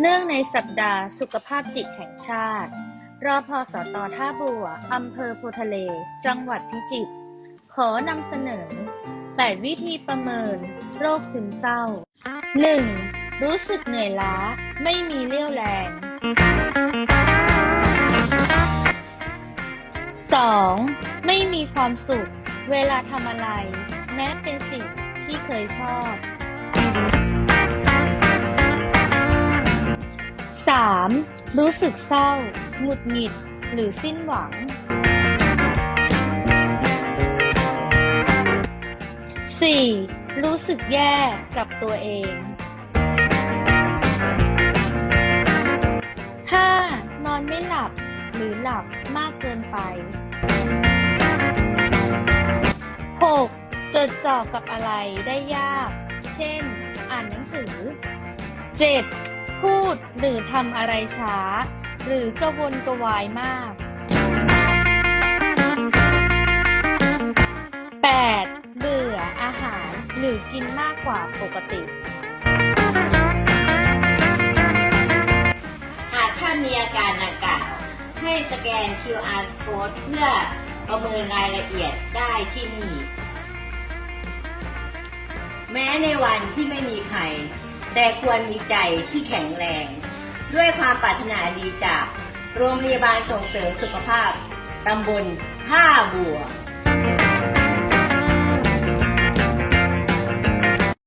เนื่องในสัปดาห์สุขภาพจิตแห่งชาติรอพอสตท่าบัว อำเภอโพทะเล จังหวัดพิจิตร ขอนำเสนอ 8 วิธีประเมิน โรคซึมเศร้า 1. รู้สึกเหนื่อยล้า ไม่มีเรี่ยวแรง 2. ไม่มีความสุข เวลาทำอะไร แม้เป็นสิ่งที่เคยชอบ รู้สึกเศร้า หงุดหงิด หรือสิ้นหวัง 4. รู้สึกแย่กับตัวเอง 5. นอนไม่หลับ หรือหลับมากเกินไป 6. จดจ่อกับอะไรได้ยาก เช่น อ่านหนังสือ 7. พูดหรือทำอะไรช้า หรือกระวนกระวายมาก 8. เบื่ออาหารหรือกินมากกว่าปกติ หากท่านมีอาการดังกล่าวให้สแกน QR code เพื่อประเมินรายละเอียดได้ที่นี่ แม้ในวันที่ไม่มีใคร แต่ควรมีใจที่แข็งแรง ด้วยความปรารถนาดีจาก โรงพยาบาลส่งเสริมสุขภาพตำบลท่าบัว